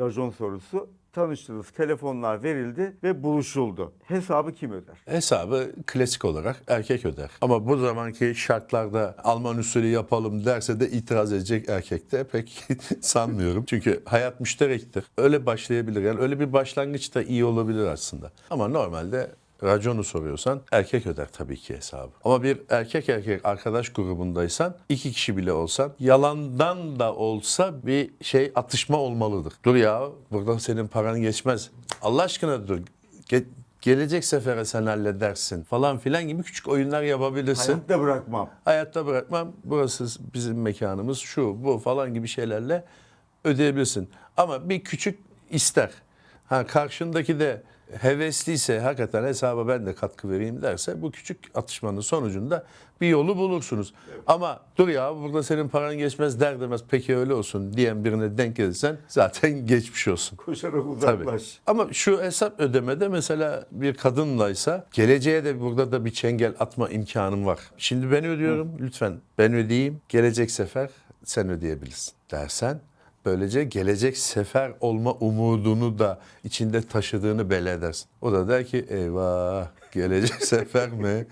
Racon sorusu. Tanıştınız, telefonlar verildi ve buluşuldu. Hesabı kim öder? Hesabı klasik olarak erkek öder. Ama bu zamanki şartlarda Alman usulü yapalım derse de itiraz edecek erkek de pek sanmıyorum. Çünkü hayat müşterektir. Öyle başlayabilir. Yani öyle bir başlangıç da iyi olabilir aslında. Ama normalde raconu soruyorsan erkek öder tabii ki hesabı. Ama bir erkek erkek arkadaş grubundaysan iki kişi bile olsan yalandan da olsa bir şey atışma olmalıdır. Dur ya buradan senin paran geçmez. Allah aşkına dur. Ge- gelecek sefere sen halledersin falan filan gibi küçük oyunlar yapabilirsin. Hayatta bırakmam. Hayatta bırakmam. Burası bizim mekanımız şu bu falan gibi şeylerle ödeyebilirsin. Ama bir küçük ister. Ha karşındaki de hevesliyse hakikaten hesaba ben de katkı vereyim derse bu küçük atışmanın sonucunda bir yolu bulursunuz. Ama dur ya burada senin paran geçmez der demez peki öyle olsun diyen birine denk gelirsen zaten geçmiş olsun. Koşarak Tabii. uzaklaş. Ama şu hesap ödemede mesela bir kadınlaysa geleceğe de burada da bir çengel atma imkanım var. Şimdi ben ödüyorum lütfen ben ödeyeyim gelecek sefer sen ödeyebilirsin dersen böylece gelecek sefer olma umudunu da içinde taşıdığını belli edersin. O da der ki eyvah gelecek sefer mi?